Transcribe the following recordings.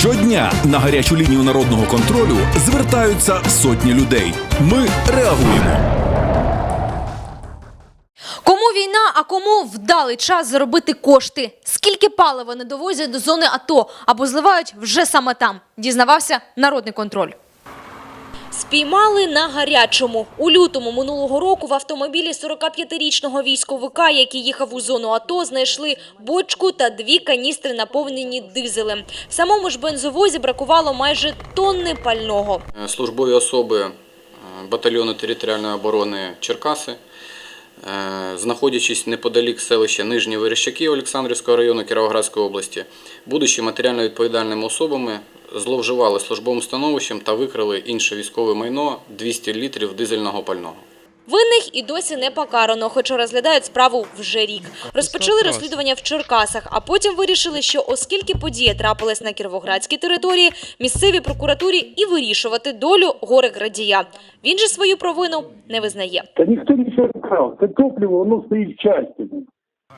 Щодня на гарячу лінію народного контролю звертаються сотні людей. Ми реагуємо. Кому війна, а кому вдалий час заробити кошти? Скільки палива не довозять до зони АТО або зливають вже саме там? Дізнавався народний контроль. Спіймали на гарячому. У лютому минулого року в автомобілі 45-річного військовика, який їхав у зону АТО, знайшли бочку та дві каністри, наповнені дизелем. В самому ж бензовозі бракувало майже тонни пального. Е, службові особи е, батальйону територіальної оборони Черкаси, е, знаходячись неподалік селища Нижні Верещаки Олександрівського району Кіровоградської області, будучи матеріально відповідальними особами, зловживали службовим становищем та викрали інше військове майно 200 літрів дизельного пального. Винних і досі не покарано, хоча розглядають справу вже рік. Розпочали розслідування в Черкасах, а потім вирішили, що оскільки подія трапилась на кіровоградській території, місцевій прокуратурі і вирішувати долю горе-градія. Він же свою провину не визнає. Да никто ничего не крал. Это топливо, оно стоит частями.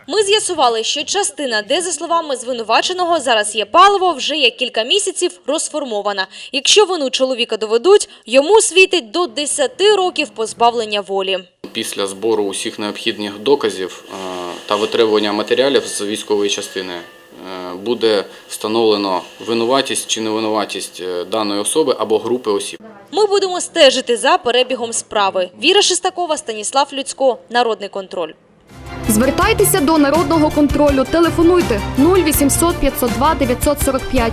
Ми з'ясували, що частина, де, за словами звинуваченого, зараз є паливо, вже є кілька місяців розформована. Якщо вину чоловіка доведуть, йому світить до 10 років позбавлення волі. Після збору усіх необхідних доказів е, та витребування матеріалів з військової частини е, буде встановлено винуватість чи невинуватість е, даної особи або групи осіб. Ми будемо стежити за перебігом справи. Віра Шестакова, Станіслав Люцько, Народний контроль. Звертайтеся до народного контролю. Телефонуйте 0800 502 945.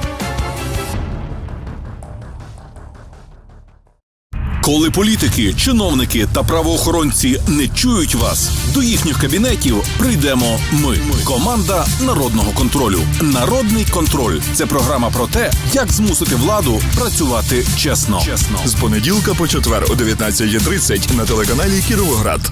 Коли політики, чиновники та правоохоронці не чують вас, до їхніх кабінетів прийдемо ми. Команда народного контролю. Народний контроль це програма про те, як змусити владу працювати чесно. Чесно З понеділка по четвер о 19.30 на телеканалі Кіровоград.